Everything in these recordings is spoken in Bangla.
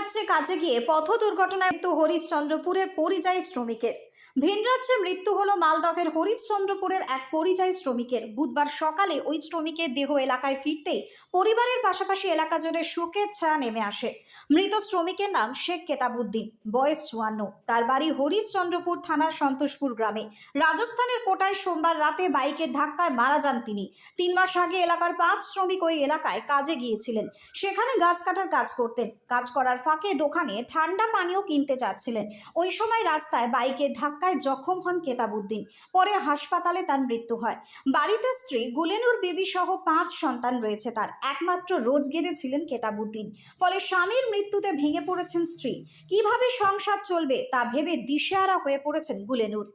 রাজ্যে কাজে গিয়ে পথ দুর্ঘটনায় মৃত্যু হরিশ্চন্দ্রপুরের পরিযায়ী শ্রমিকের। ভিন রাজ্যে মৃত্যু হলো মালদহের হরিশ্চন্দ্রপুরের এক পরিযায়ী শ্রমিকের। বুধবার সকালে ওই শ্রমিকের দেহ এলাকায় ফিরতেই পরিবারের পাশাপাশি এলাকা জুড়ে শোকের ছায়া নেমে আসে। মৃত শ্রমিকের নাম শেখ কেতাবুদ্দিন বয়স চুয়ান্ন। তার বাড়ি হরিশ্চন্দ্রপুর থানার সন্তোষপুর গ্রামে। রাজস্থানের কোটায় সোমবার রাতে বাইকের ধাক্কায় মারা যান তিনি। তিন মাস আগে এলাকার পাঁচ শ্রমিক ওই এলাকায় কাজে গিয়েছিলেন। সেখানে গাছ কাটার কাজ করতেন। কাজ করার ফাঁকে দোকানে ঠান্ডা পানীয় কিনতে যাচ্ছিলেন। ওই সময় রাস্তায় বাইকের ধাক্কায় জখম হন কেতাবুদ্দিন পরে হাসপাতালে তার মৃত্যু হয়। বাড়িতে স্ত্রী গুলেনুর বিবি সহ পাঁচ সন্তান রয়েছে তার। একমাত্র রোজ ছিলেন কেতাবুদ্দিন ফলে স্বামীর মৃত্যুতে ভেঙে পড়েছেন স্ত্রী। কীভাবে সংসার চলবে তা ভেবে দিশেহারা হয়ে পড়েছেন গুলেনুর।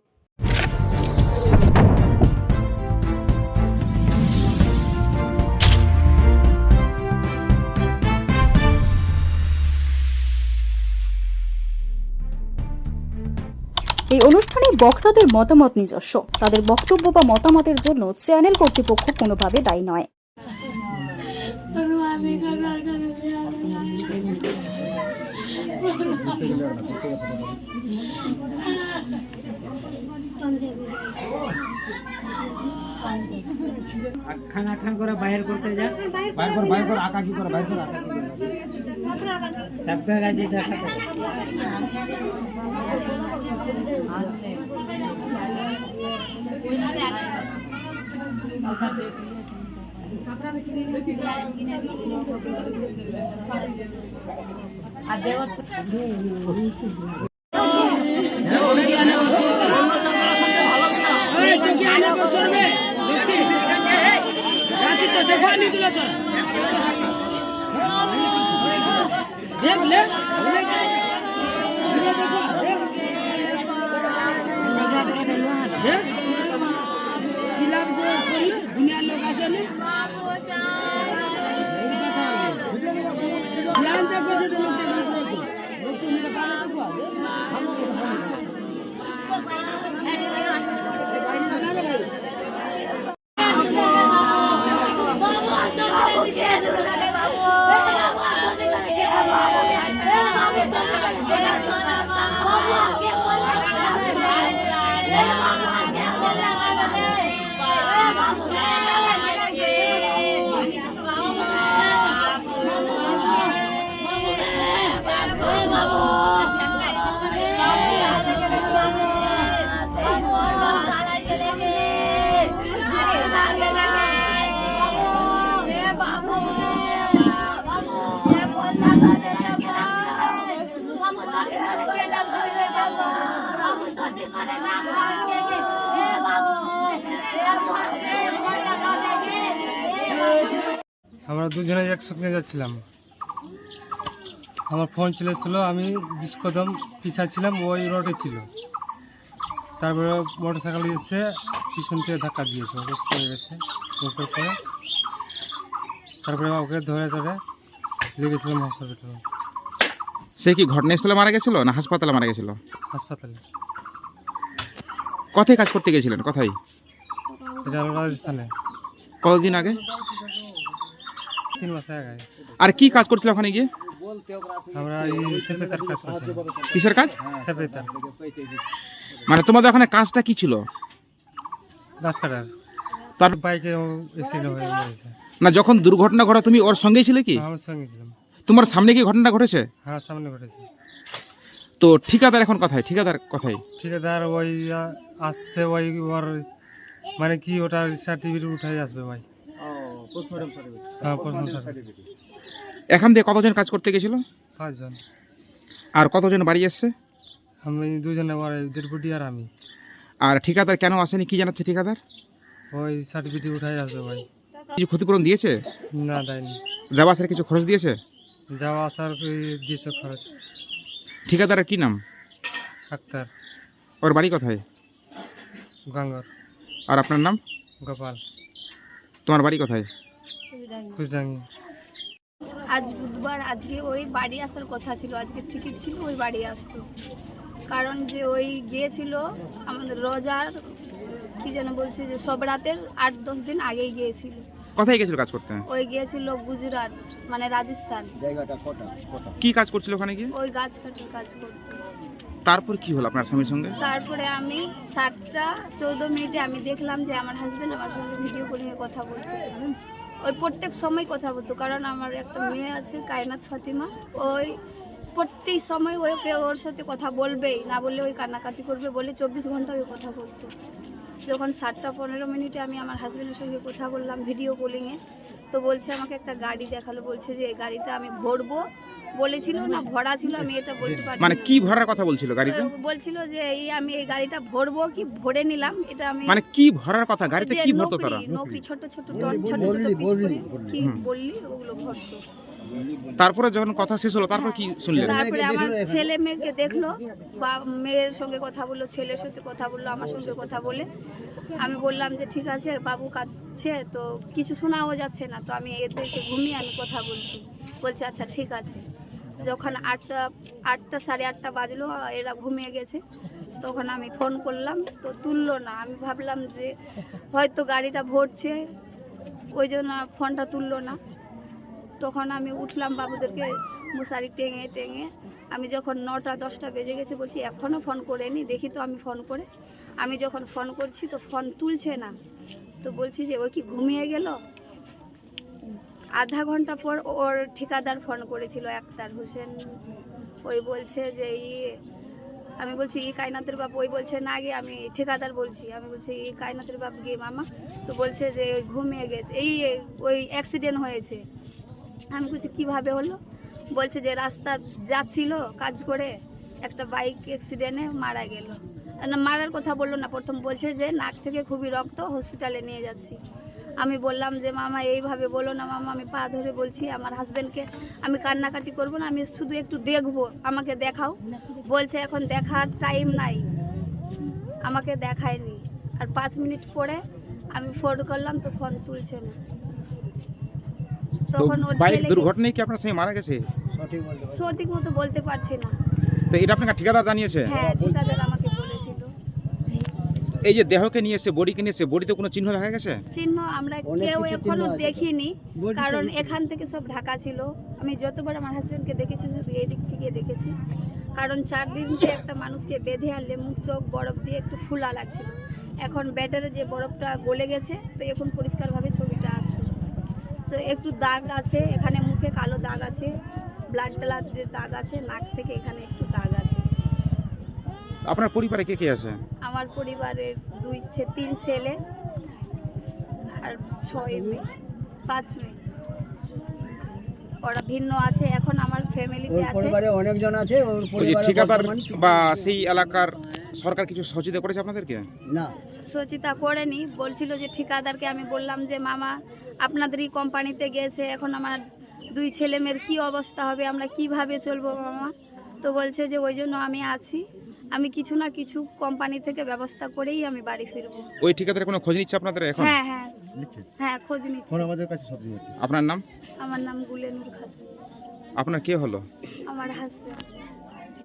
এই অনুষ্ঠানে বক্তাদের মতামত নিজস্ব। তাদের বক্তব্য বা মতামতের জন্য চ্যানেল কর্তৃপক্ষ কোনোভাবে দায়ী নয়। খান খান করে বাইর করতে যা। বাইর কর বাইর কর আঁকা কি করে বাইর কর আঁকা কি করে। সবকে গাছে দেখাতে দুনিয়ার আমরা দুজনে একসঙ্গে যাচ্ছিলাম। আমার ফোন চলে এসেছিল আমি বিশ কদম পিছা ছিলাম ওই রোডে ছিল। তারপরে মোটর সাইকেল এসে পিছন থেকে ধাক্কা দিয়েছে ওকে পড়ে গেছে ওকে পরে তারপরে ওকে ধরে ধরে লেগেছিলাম হসপিটালে সে কি ঘটনাস্থলে মারা গেছিল না হাসপাতালে মারা গেছিল? হাসপাতালে। কোথায় কাজ করতে গেছিলেন? কোথায়? এটা রাজস্থানে। কতদিন আগে? তিন মাস আগে। আর কি কাজ করছিল ওখানে গিয়ে? আমরা এই সেপেতার কাজ কিসের কাজ? সেপেতার মানে তোমাদের ওখানে কাজটা কি ছিল? গাছ কাটার। তার বাইকে হয়ে গেছে। না যখন দুর্ঘটনা ঘটা তুমি ওর সঙ্গেই ছিলে কি? আমার সঙ্গে ছিলাম। তোমার সামনে কি ঘটনাটা ঘটেছে? হ্যাঁ সামনে ঘটেছে। তো ঠিকাদার এখন কোথায়? ঠিকাদার কোথায়? ঠিকাদার ওই আসছে ওই ওর মানে কি ওটা সার্টিফিকেট উঠাই আসবে ভাই। হ্যাঁ সার্টিফিকেট এখান দিয়ে কতজন কাজ করতে গেছিল? পাঁচজন। আর কতজন বাড়ি এসছে? আমি দুজনে ডেপুটি আর আমি। আর ঠিকাদার কেন আসেনি কি জানাচ্ছে ঠিকাদার? ওই সার্টিফিকেট উঠাই আসবে ভাই। কিছু ক্ষতিপূরণ দিয়েছে? না দেয়নি। যাওয়া আসার কিছু খরচ দিয়েছে? যাওয়া আসার দিয়েছে খরচ। ঠিকাদারের কি নাম? আক্তার। ওর বাড়ি কোথায়? গাঙ্গর। আর আপনার নাম? গোপাল। তোমার বাড়ি কোথায়? আজ বুধবার আজকে ওই বাড়ি আসার কথা ছিল আজকে টিকিট ছিল ওই বাড়ি আসতো। কারণ যে ওই গিয়েছিল আমাদের রোজার কি যেন বলছে যে সব রাতের আট দশ দিন আগেই গিয়েছিল। কোথায় গেছিল কাজ করতে? ওই গিয়েছিল গুজরাট মানে রাজস্থান। কি কাজ করছিল ওখানে গিয়ে? ওই গাছ কাটার কাজ করতে। তারপর কি হলো আপনার স্বামীর সঙ্গে? তারপরে আমি সাতটা চৌদ্দ মিনিটে আমি দেখলাম যে আমার হাজবেন্ড আমার সঙ্গে ভিডিও কলিংয়ে কথা বলতো ওই প্রত্যেক সময় কথা বলতো, কারণ আমার একটা মেয়ে আছে, কায়নাত ফাতিমা। ওই প্রত্যেক সময় ওকে ওর সাথে কথা বলবেই, না বললে ওই কান্নাকাটি করবে বলে চব্বিশ ঘণ্টা ওই কথা বলতো। যখন সাতটা পনেরো মিনিটে আমি আমার হাজবেন্ডের সঙ্গে কথা বললাম ভিডিও কলিংয়ে তো বলছে আমাকে একটা গাড়ি দেখাল, বলছে যে এই গাড়িটা আমি ভরবো বলেছিল না ভরা ছিল আমি এটা বলতে পারি মানে কি ভরার কথা বলছিল গাড়িতে বলছিল যে এই আমি এই গাড়িটা ভরবো কি ভরে নিলাম এটা আমি মানে কি ভরার কথা? গাড়িতে কি ভরতো তারা? নকরি ছোট ছোট টন ছোট ছোট পিস করে কি বললি ওগুলো ভরতো। তারপরে যখন কথা শেষ হলো তারপর কি শুনলেন? তারপরে আমার ছেলে মেয়েকে দেখল বা মেয়ের সঙ্গে কথা বলল ছেলের সাথে কথা বলল আমার সঙ্গে কথা বলে। আমি বললাম যে ঠিক আছে বাবু কাঁদছে তো কিছু শোনাও যাচ্ছে না তো আমি এদেরকে ঘুমিয়ে আমি কথা বলছি। বলছে আচ্ছা ঠিক আছে। যখন আটটা আটটা সাড়ে আটটা বাজলো এরা ঘুমিয়ে গেছে। তখন আমি ফোন করলাম তো তুললো না। আমি ভাবলাম যে হয়তো গাড়িটা ভরছে ওই জন্য ফোনটা তুললো না। তখন আমি উঠলাম বাবুদেরকে মশারি টেঙে টেঙে। আমি যখন নটা, দশটা বেজে গেছে বলছি এখনও ফোন করেনি দেখি তো আমি ফোন করে। আমি যখন ফোন করছি তো ফোন তুলছে না। তো বলছি যে ও কি ঘুমিয়ে গেল? আধা ঘণ্টা পর ওর ঠিকাদার ফোন করেছিল একতার হোসেন। ওই বলছে যে, ই আমি বলছি, ই কায়নাতের বাপ ওই বলছে, না গিয়ে আমি ঠিকাদার বলছি। আমি বলছি, ই কায়নাতের বাপ গিয়ে মামা? তো বলছে যে, ঘুমিয়ে গেছে। এই, ওই অ্যাক্সিডেন্ট হয়েছে। আমি বলছি, কীভাবে হলো? বলছে যে, রাস্তা যাচ্ছিল কাজ করে একটা বাইক অ্যাক্সিডেন্টে মারা গেল। না, মারার কথা বলল না, প্রথম বলছে যে, নাক থেকে খুবই রক্ত হসপিটালে নিয়ে যাচ্ছি। আমি বললাম যে, মামা, এইভাবে বলো না মামা, আমি পা ধরে বলছি আমার হাজব্যান্ডকে আমি কান্নাকাটি করব না, আমি শুধু একটু দেখব, আমাকে দেখাও। বলছে, এখন দেখার টাইম নাই। আমাকে দেখায়নি। আর পাঁচ মিনিট পরে আমি ফোন করলাম, তো ফোন তুলছে না। তখন ওর বাইক ছেলেকে দুর্ঘটনায় কি আপনার স্বামী মারা গেছে? সঠিক মতো বলতে পারছি না। তো এটা আপনাকে ঠিকাদার জানিয়েছে? হ্যাঁ ঠিকাদার আমাকে বলেছিল। এই যে দেহকে নিয়ে এসে বডিকে নিয়ে এসে বডিতে কোনো চিহ্ন দেখা গেছে? চিহ্ন আমরা কেউ এখনও দেখিনি কারণ এখান থেকে সব ঢাকা ছিল। আমি যতবার আমার হাজবেন্ডকে দেখেছি শুধু এই দিক থেকে দেখেছি। কারণ চার দিনকে একটা মানুষকে বেঁধে আনলে মুখ চোখ বরফ দিয়ে একটু ফুলা লাগছিল। এখন ব্যাটারে যে বরফটা গলে গেছে তো এখন পরিষ্কারভাবে আসছে তো একটু দাগ আছে এখানে মুখে কালো দাগ আছে ব্লাড ব্লাডের দাগ আছে নাক থেকে এখানে একটু দাগ আছে। আপনার পরিবারে কে কে আছে? আমার পরিবারের দুই ছে- তিন ছেলে আর ছয় মেয়ে পাঁচ মেয়ে। ওরা ভিন্ন আছে এখন আমার ফ্যামিলিতে ওর আছে। পরিবারে অনেকজন আছে ওর ওই যে পরিবারে ঠিকাদার বর্তমান বা সেই এলাকার সরকার কিছু সহযোগিতা করেছে আপনাদেরকে? না। সচিতা করেনি বলছিল যে ঠিকাদারকে আমি বললাম যে মামা আপনাদেরই কোম্পানিতে গেছে এখন আমার দুই ছেলে মেয়ের কী অবস্থা হবে আমরা কীভাবে চলবো মামা? তো বলছে যে ওই জন্য আমি আছি আমি কিছু না কিছু কোম্পানি থেকে ব্যবস্থা করেই আমি বাড়ি ফিরবো। ওই ঠিকাদারের কোনো খোঁজ নিচ্ছে আপনাদের এখন? হ্যাঁ হ্যাঁ। হ্যাঁ খোঁজ নিচ্ছি। আপনার নাম? আমার নাম গুলেনুর খাতুন। আপনার কে হলো? আমার হাজব্যান্ড